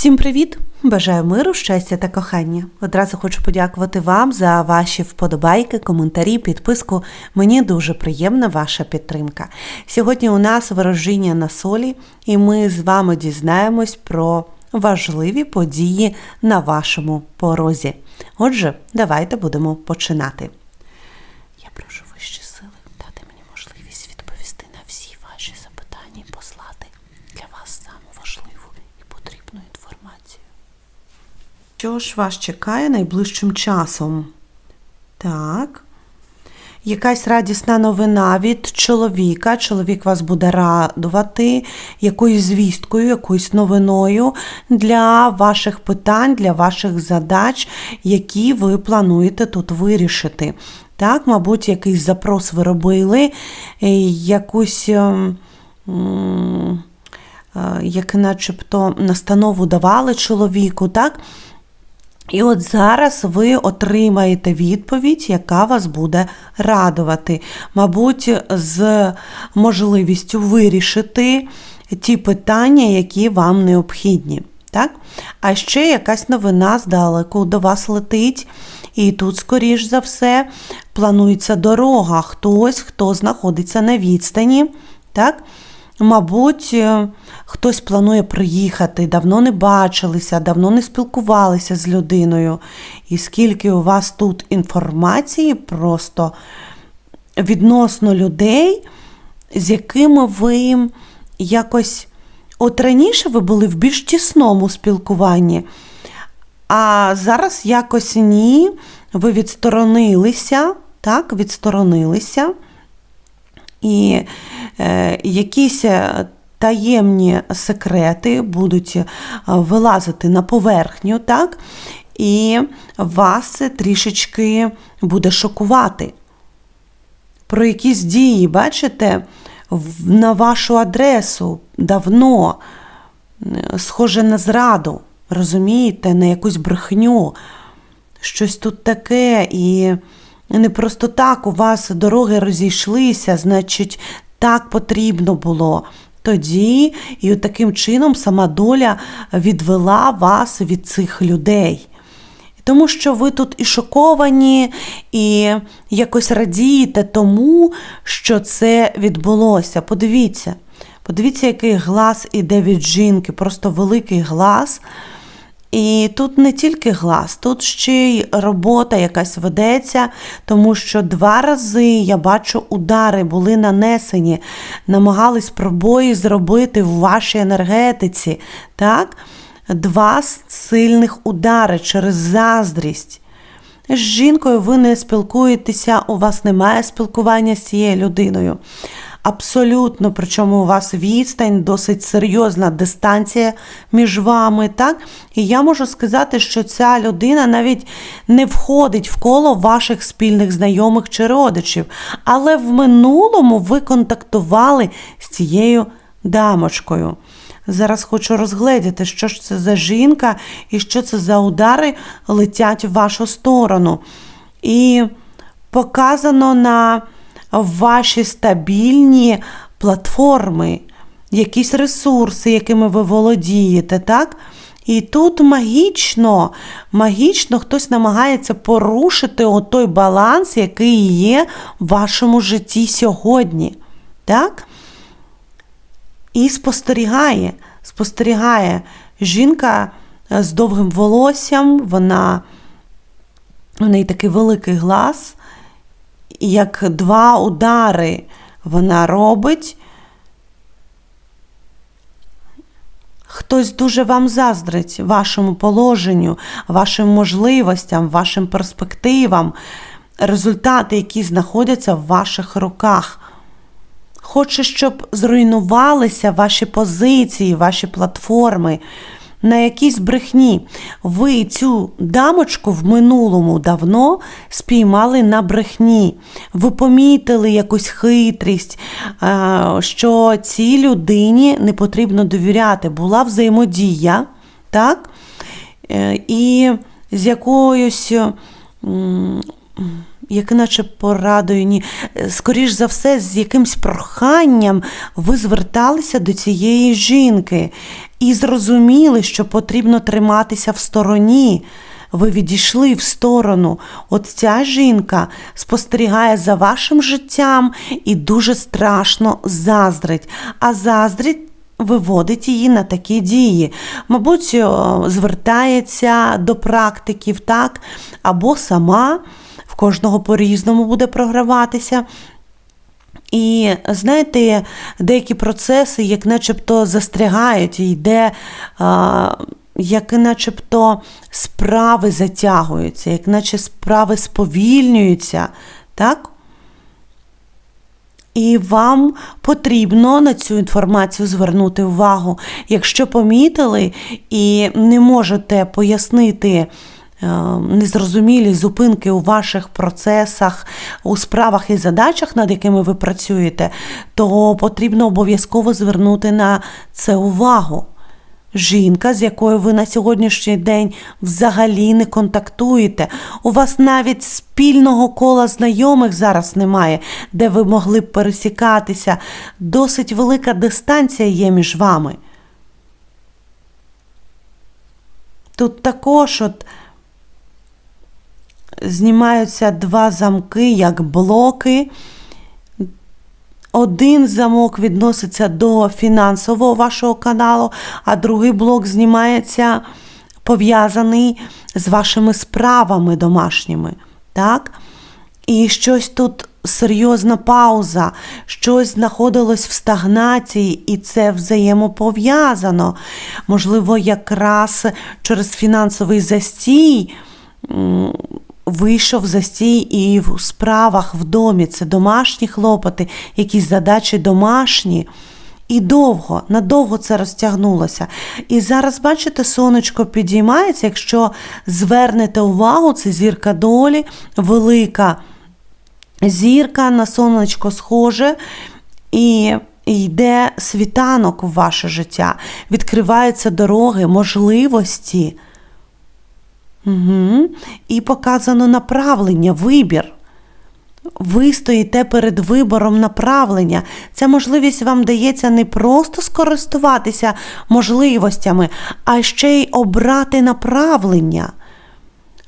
Всім привіт! Бажаю миру, щастя та кохання. Одразу хочу подякувати вам за ваші вподобайки, коментарі, підписку. Мені дуже приємна ваша підтримка. Сьогодні у нас ворожіння на солі, і ми з вами дізнаємось про важливі події на вашому порозі. Отже, давайте будемо починати. Я прошу вищі сили дати мені можливість відповісти на всі ваші запитання і послати для вас саму важливу і потрібну інформацію. Що ж вас чекає найближчим часом? Так. Якась радісна новина від чоловіка. Чоловік вас буде радувати якоюсь звісткою, якоюсь новиною для ваших питань, для ваших задач, які ви плануєте тут вирішити. Так, мабуть, якийсь запрос ви робили, е, якусь. м, е, як начебто настанову давали чоловіку, так? І от зараз ви отримаєте відповідь, яка вас буде радувати. Мабуть, з можливістю вирішити ті питання, які вам необхідні. Так? А ще якась новина здалеку до вас летить, і тут, скоріш за все, планується дорога. Хтось, хто знаходиться на відстані. Так? Мабуть, е, хтось планує приїхати, давно не бачилися, давно не спілкувалися з людиною. І скільки у вас тут інформації просто відносно людей, з якими ви якось от раніше ви були в більш тісному спілкуванні, а зараз якось ні, ви відсторонилися, так, відсторонилися. І якісь е, таємні секрети будуть е, вилазити на поверхню, так? І вас трішечки буде шокувати. Про якісь дії, бачите, на вашу адресу давно е, схоже на зраду, розумієте, на якусь брехню щось тут таке, і не просто так у вас дороги розійшлися, значить, так потрібно було. Тоді і от таким чином сама доля відвела вас від цих людей. Тому що ви тут і шоковані, і якось радієте тому, що це відбулося. Подивіться, подивіться, який глас іде від жінки, просто великий глас. І тут не тільки глас, тут ще й робота якась ведеться, тому що два рази я бачу удари були нанесені, намагались пробої зробити в вашій енергетиці. Так? Два сильних удари через заздрість. З жінкою ви не спілкуєтеся, у вас немає спілкування з цією людиною. Абсолютно, причому у вас відстань, досить серйозна дистанція між вами, так? І я можу сказати, що ця людина навіть не входить в коло ваших спільних знайомих чи родичів. Але в минулому ви контактували з цією дамочкою. Зараз хочу розгледіти, що ж це за жінка і що це за удари летять в вашу сторону. І показано на ваші стабільні платформи, якісь ресурси, якими ви володієте, так? І тут магічно, магічно хтось намагається порушити той баланс, який є в вашому житті сьогодні. Так? І спостерігає, спостерігає жінка е, з довгим волоссям, вона у неї такий великий глаз, і як два удари вона робить. Хтось дуже вам заздрить вашому положенню, вашим можливостям, вашим перспективам, результати, які знаходяться в ваших руках. Хоче, щоб зруйнувалися ваші позиції, ваші платформи на якійсь брехні. Ви цю дамочку в минулому давно спіймали на брехні. Ви помітили якусь хитрість, що цій людині не потрібно довіряти. Була взаємодія, так? Е, І з якоюсь як наче порадою, ні, е, скоріш за все, з якимсь проханням ви зверталися до цієї жінки і зрозуміли, що потрібно триматися в стороні. Ви відійшли в сторону. От ця жінка спостерігає за вашим життям і дуже страшно заздрить. А заздрить виводить її на такі дії. Мабуть, звертається до практиків, так, або сама кожного по-різному буде програватися. І знаєте, деякі процеси, як начебто застрягають, йде, а, як начебто справи затягуються, як наче справи сповільнюються, так? І вам потрібно на цю інформацію звернути увагу. Якщо помітили і не можете пояснити незрозумілі зупинки у ваших процесах, у справах і задачах, над якими ви працюєте, то потрібно обов'язково звернути на це увагу. Жінка, з якою ви на сьогоднішній день взагалі не контактуєте. У вас навіть спільного кола знайомих зараз немає, де ви могли б пересікатися. Досить велика дистанція є між вами. Тут також от знімаються два замки, як блоки. Один замок відноситься до фінансового вашого каналу, а другий блок знімається пов'язаний з вашими справами домашніми. Так? І щось тут серйозна пауза, щось знаходилось в стагнації, і це взаємопов'язано. Можливо, якраз через фінансовий застій. Вийшов застій і в справах в домі. Це домашні хлопоти, якісь задачі домашні. І довго, надовго це розтягнулося. І зараз, бачите, сонечко підіймається. Якщо звернете увагу, це зірка долі, велика зірка на сонечко схоже. І йде світанок у ваше життя, відкриваються дороги, можливості. Угу. І показано направлення, вибір. Ви стоїте перед вибором направлення. Ця можливість вам дається не просто скористуватися можливостями, а ще й обрати направлення.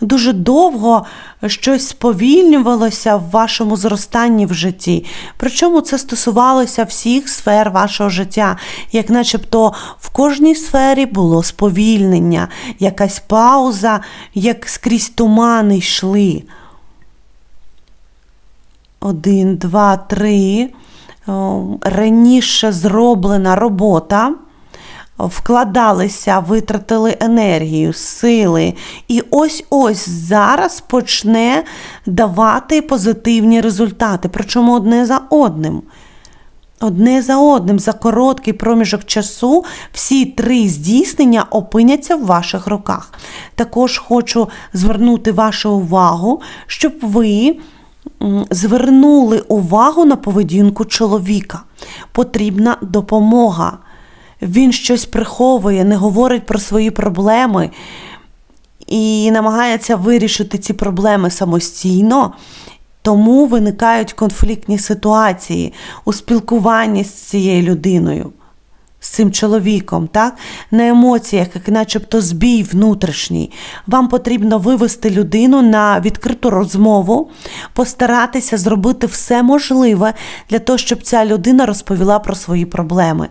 Дуже довго щось сповільнювалося в вашому зростанні в житті. Причому це стосувалося всіх сфер вашого життя, як начебто в кожній сфері було сповільнення, якась пауза, як скрізь тумани йшли. Один, два, три. Раніше зроблена робота вкладалися, витратили енергію, сили. І ось ось зараз почне давати позитивні результати, причому одне за одним. Одне за одним, за короткий проміжок часу, всі три здійснення опиняться в ваших руках. Також хочу звернути вашу увагу, щоб ви звернули увагу на поведінку чоловіка. Потрібна допомога він щось приховує, не говорить про свої проблеми і намагається вирішити ці проблеми самостійно. Тому виникають конфліктні ситуації у спілкуванні з цією людиною, з цим чоловіком, так? на емоціях, як начебто збій внутрішній. Вам потрібно вивести людину на відкриту розмову, постаратися зробити все можливе для того, щоб ця людина розповіла про свої проблеми.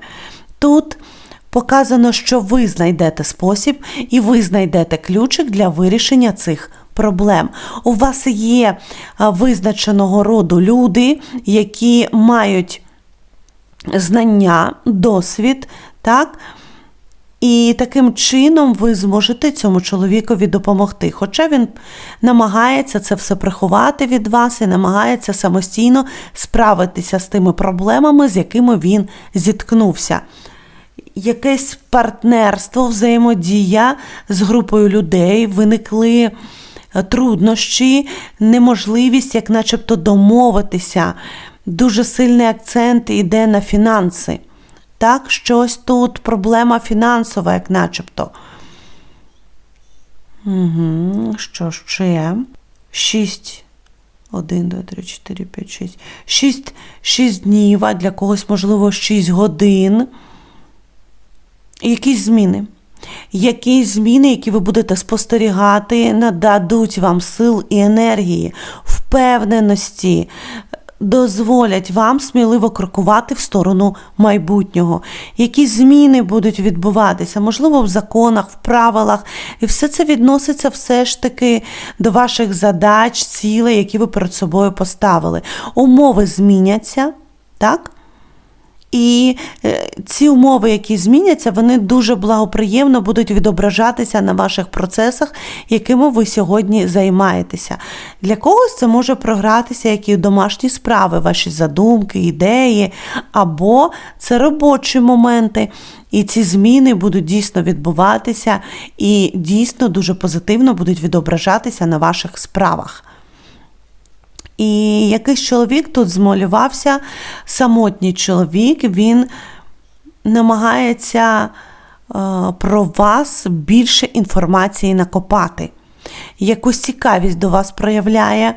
Тут показано, що ви знайдете спосіб і ви знайдете ключик для вирішення цих проблем. У вас є визначеного роду люди, які мають знання, досвід, так? І таким чином ви зможете цьому чоловікові допомогти. Хоча він намагається це все приховати від вас і намагається самостійно справитися з тими проблемами, з якими він зіткнувся якесь партнерство, взаємодія з групою людей, виникли е, труднощі, неможливість, як начебто, домовитися. Дуже сильний акцент йде на фінанси. Так, щось тут проблема фінансова, як начебто. Угу, Що ще? Шість 1, 2, 3, 4, 5, 6. 6, 6 днів, а для когось, можливо, 6 годин. Якісь зміни. Якісь зміни, які ви будете спостерігати, нададуть вам сил і енергії, впевненості, дозволять вам сміливо крокувати в сторону майбутнього. Які зміни будуть відбуватися, можливо, в законах, в правилах. І все це відноситься все ж таки до ваших задач, цілей, які ви перед собою поставили. Умови зміняться, так? І е, ці умови, які зміняться, вони дуже благоприємно будуть відображатися на ваших процесах, якими ви сьогодні займаєтеся. Для когось це може програтися, як і домашні справи, ваші задумки, ідеї, або це робочі моменти. І ці зміни будуть дійсно відбуватися і дійсно дуже позитивно будуть відображатися на ваших справах. І якийсь чоловік тут змалювався, самотній чоловік, він намагається е, про вас більше інформації накопати. Якусь цікавість до вас проявляє.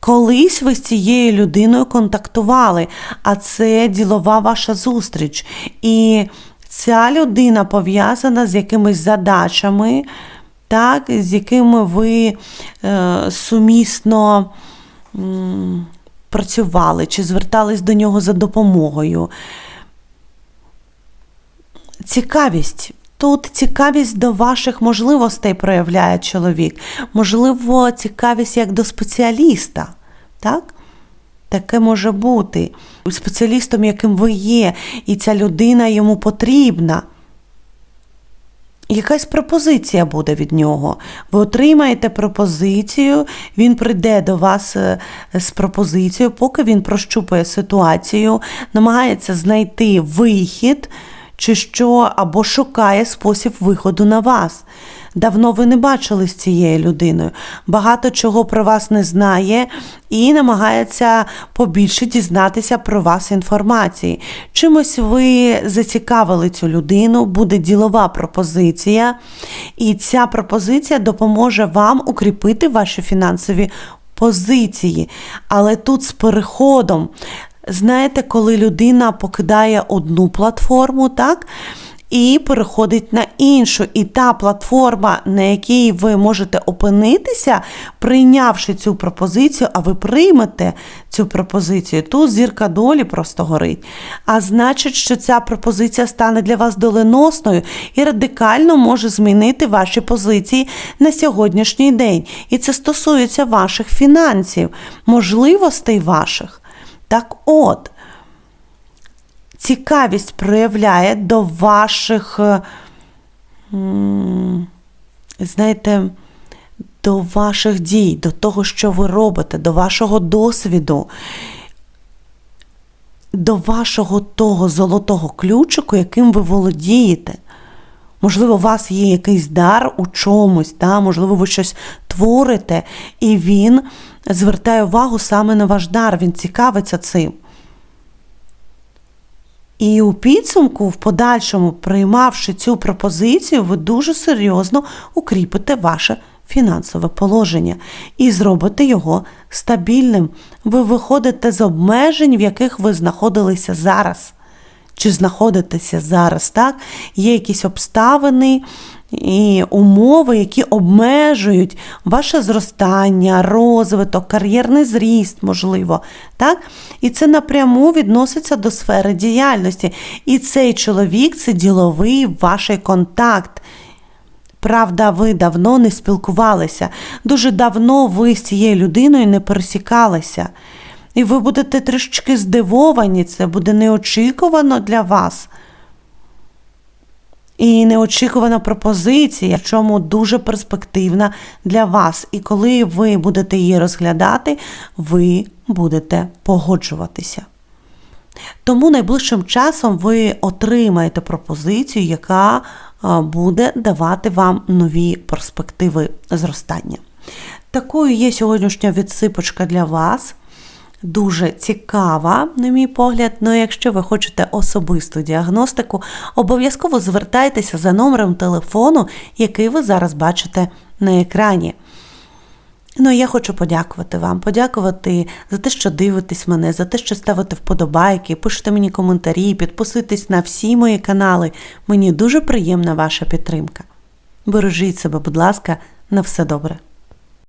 Колись ви з цією людиною контактували, а це ділова ваша зустріч. І ця людина пов'язана з якимись задачами, так, з якими ви е, сумісно працювали чи звертались до нього за допомогою. Цікавість. Тут цікавість до ваших можливостей проявляє чоловік. Можливо, цікавість як до спеціаліста. Так? Таке може бути спеціалістом, яким ви є, і ця людина йому потрібна. Якась пропозиція буде від нього. Ви отримаєте пропозицію, він прийде до вас е, з пропозицією, поки він прощупує ситуацію, намагається знайти вихід, чи що, або шукає спосіб виходу на вас. Давно ви не бачили з цією людиною, багато чого про вас не знає і намагається побільше дізнатися про вас інформації. Чимось ви зацікавили цю людину, буде ділова пропозиція, і ця пропозиція допоможе вам укріпити ваші фінансові позиції. Але тут з переходом, знаєте, коли людина покидає одну платформу, так? І переходить на іншу. І та платформа, на якій ви можете опинитися, прийнявши цю пропозицію, а ви приймете цю пропозицію, тут зірка долі просто горить. А значить, що ця пропозиція стане для вас доленосною і радикально може змінити ваші позиції на сьогоднішній день. І це стосується ваших фінансів, можливостей ваших. Так от цікавість проявляє до ваших, е, знаєте, до ваших дій, до того, що ви робите, до вашого досвіду, до вашого того золотого ключику, яким ви володієте. Можливо, у вас є якийсь дар у чомусь, да? можливо, ви щось творите, і він звертає увагу саме на ваш дар, він цікавиться цим. І у підсумку, в подальшому, приймавши цю пропозицію, ви дуже серйозно укріпите ваше фінансове положення і зробите його стабільним. Ви виходите з обмежень, в яких ви знаходилися зараз. Чи знаходитеся зараз, так? Є якісь обставини, і умови, які обмежують ваше зростання, розвиток, кар'єрний зріст, можливо. так? І це напряму відноситься до сфери діяльності. І цей чоловік це діловий ваш контакт. Правда, ви давно не спілкувалися, дуже давно ви з цією людиною не пересікалися. І ви будете трішки здивовані, це буде неочікувано для вас. І неочікувана пропозиція, в чому дуже перспективна для вас. І коли ви будете її розглядати, ви будете погоджуватися. Тому найближчим часом ви отримаєте пропозицію, яка буде давати вам нові перспективи зростання. Такою є сьогоднішня відсипочка для вас дуже цікава, на мій погляд. Ну, якщо ви хочете особисту діагностику, обов'язково звертайтеся за номером телефону, який ви зараз бачите на екрані. Ну, я хочу подякувати вам, подякувати за те, що дивитесь мене, за те, що ставите вподобайки, пишете мені коментарі, підписуйтесь на всі мої канали. Мені дуже приємна ваша підтримка. Бережіть себе, будь ласка, на все добре.